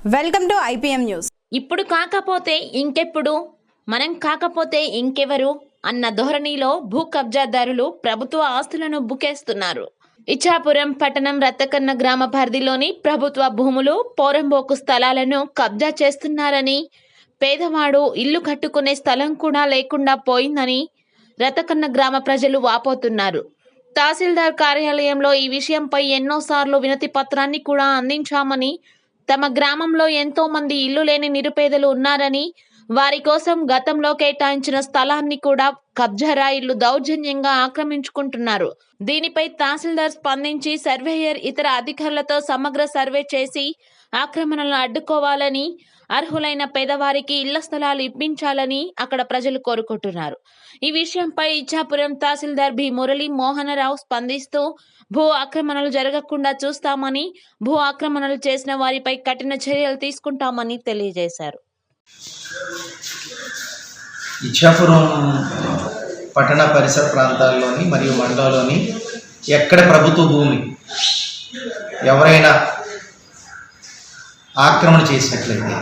Welcome to IPM news. ఇప్పుడు కాకపోతే ఇంకెప్పుడు? మనం కాకపోతే ఇంకెవరు? అన్న ధోరణిలో భూ కబ్జాదారులు ప్రభుత్వ ఆస్తులను బుకేస్తున్నారు. ఇచ్చాపురం పట్టణం రత్తకన్న గ్రామ పరిధిలోని ప్రభుత్వ భూములు పోరంబోకు స్థలాలను కబ్జా చేస్తున్నారని పేదవాడు ఇల్లు కట్టుకునే స్థలం కూడా లేకుండా పోయిందని రతకన్న గ్రామ ప్రజలు వాపోతున్నారు. తహసీల్దార్ కార్యాలయంలో ఈ విషయంపై ఎన్నోసార్లు వినతి పత్రాన్ని కూడా అందించామని తమ గ్రామంలో ఎంతో మంది ఇల్లు లేని నిరుపేదలు ఉన్నారని వారి కోసం గతంలో కేటాయించిన స్థలాన్ని కూడా కబ్జారాయిలు దౌర్జన్యంగా ఆక్రమించుకుంటున్నారు. దీనిపై తహసీల్దార్ స్పందించి సర్వేయర్ ఇతర అధికారులతో సమగ్ర సర్వే చేసి ఆక్రమణలను అడ్డుకోవాలని అర్హులైన పేదవారికి ఇళ్ళ స్థలాలు ఇప్పించాలని అక్కడ ప్రజలు కోరుకుంటున్నారు. ఈ విషయంపై ఇచ్చాపురం తహసీల్దార్ బి మురళీ మోహనరావు స్పందిస్తూ భూ ఆక్రమణలు జరగకుండా చూస్తామని భూ ఆక్రమణలు చేసిన వారిపై కఠిన చర్యలు తీసుకుంటామని తెలియజేశారు. ఇచ్చాపురం పట్టణ పరిసర ప్రాంతాల్లోని మరియు మండలంలోని ఎక్కడ ప్రభుత్వ భూమి ఎవరైనా ఆక్రమణ చేసినట్లయితే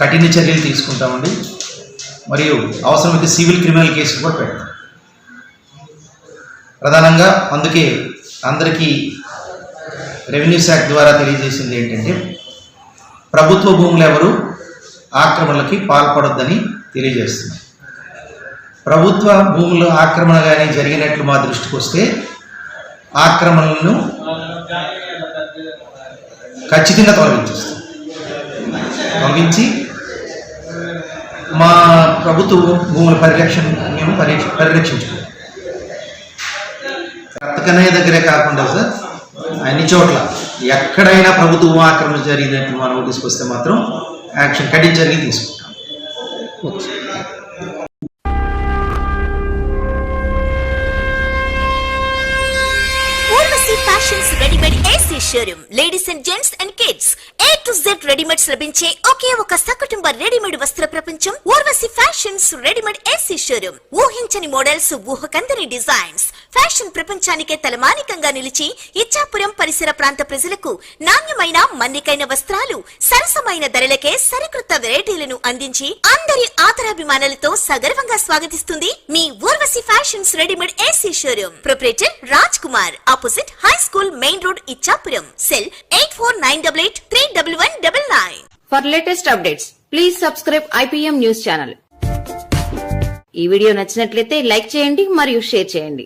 కఠిన చర్యలు తీసుకుంటామండి. మరియు అవసరమైతే సివిల్ క్రిమినల్ కేసులు కూడా పెడతాం. ప్రధానంగా అందుకే అందరికీ రెవెన్యూ శాఖ ద్వారా తెలియజేసింది ఏంటంటే ప్రభుత్వ భూములు ఎవరు? ఆక్రమణలకి పాల్పడొద్దని తెలియజేస్తుంది ప్రభుత్వ భూములు ఆక్రమణ కానీ జరిగినట్లు మా దృష్టికి వస్తే ఆక్రమణలను ఖచ్చితంగా తొలగించేస్తాం. తొలగించి మా ప్రభుత్వ భూముల పరిరక్షణ మేము పరిరక్ష పరిరక్షించుకుంటాం. రత్తకన్నయ్య దగ్గరే కాకుండా సార్ అన్ని చోట్ల ఎక్కడైనా ప్రభుత్వ ఆక్రమణ జరిగినట్టు మనం తీసుకొస్తే మాత్రం యాక్షన్ కఠిన చర్యలు తీసుకుంటాం. Fashions readymade AC showroom ladies and gents and kids A to Z readymades లభించే ఒకే ఒక సకుటుంబ రెడీమేడ్ వస్త్ర ప్రపంచం Urvashi fashions readymade AC showroom ఊహించని మోడల్స్ ఊహకందని డిజైన్స్ ఫ్యాషన్ ప్రపంచానికే తలమానికంగా నిలిచి ఇచ్చాపురం పరిసర ప్రాంత ప్రజలకు నాణ్యమైన మన్నికైన వస్త్రాలు సరసమైన ధరలకే సరికృత వెరైటీలను అందించి అందరి ఆదరాభిమానాలతో సగర్వంగా స్వాగతిస్తుంది మీ Urvashi fashions readymade AC showroom proprietor Raj Kumar opposite high school main road Ichchapuram. Cell eight four nine double eight three double one double nine. For latest updates please subscribe IPM news channel ఈ video నచ్చినట్లయితే like చేయండి మరియు share చేయండి.